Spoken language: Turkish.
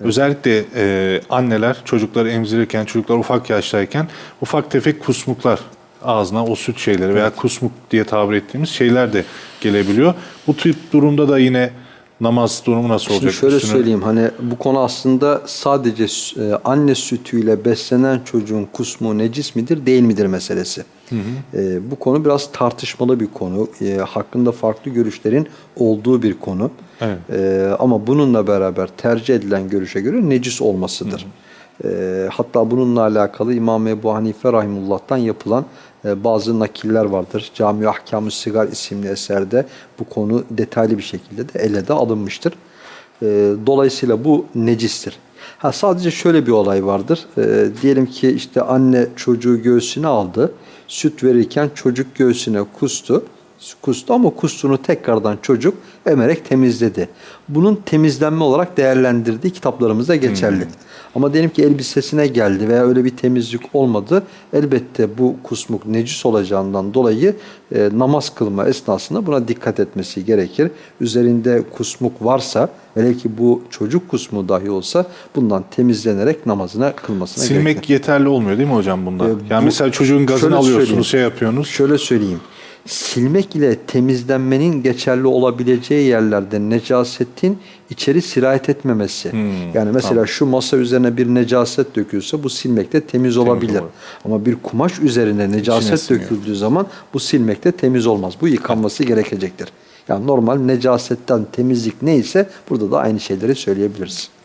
Özellikle e, anneler çocukları emzirirken, çocuklar ufak yaştayken ufak tefek kusmuklar ağzına o süt şeyleri veya kusmuk diye tabir ettiğimiz şeyler de gelebiliyor. Bu tip durumda da yine namaz durumu nasıl Şimdi olacak? şöyle Üstüne- söyleyeyim hani bu konu aslında sadece e, anne sütüyle beslenen çocuğun kusmu necis midir değil midir meselesi. E, bu konu biraz tartışmalı bir konu. E, hakkında farklı görüşlerin olduğu bir konu. Evet. E, ama bununla beraber tercih edilen görüşe göre necis olmasıdır. E, hatta bununla alakalı İmam Ebu Hanife Rahimullah'tan yapılan e, bazı nakiller vardır. Cami Ahkam-ı Sigar isimli eserde bu konu detaylı bir şekilde de ele de alınmıştır. E, dolayısıyla bu necistir. Ha sadece şöyle bir olay vardır. E, diyelim ki işte anne çocuğu göğsüne aldı. Süt verirken çocuk göğsüne kustu. Kustu ama kustunu tekrardan çocuk emerek temizledi. Bunun temizlenme olarak değerlendirdiği kitaplarımızda geçerli. Ama diyelim ki elbisesine geldi veya öyle bir temizlik olmadı. Elbette bu kusmuk necis olacağından dolayı e, namaz kılma esnasında buna dikkat etmesi gerekir. Üzerinde kusmuk varsa hele ki bu çocuk kusmu dahi olsa bundan temizlenerek namazına kılmasına Silmek gerekir. yeterli olmuyor değil mi hocam bunda? Ee, yani bu- mesela çocuğun gazını alıyorsunuz, şey yapıyorsunuz. Şöyle söyleyeyim. Silmek ile temizlenmenin geçerli olabileceği yerlerde necasetin içeri sirayet etmemesi. Hmm, yani mesela tamam. şu masa üzerine bir necaset dökülse bu silmekte temiz olabilir. olur. Ama bir kumaş üzerine necaset siniyor. döküldüğü zaman bu silmekte temiz olmaz. Bu yıkanması gerekecektir. Yani normal necasetten temizlik neyse burada da aynı şeyleri söyleyebiliriz.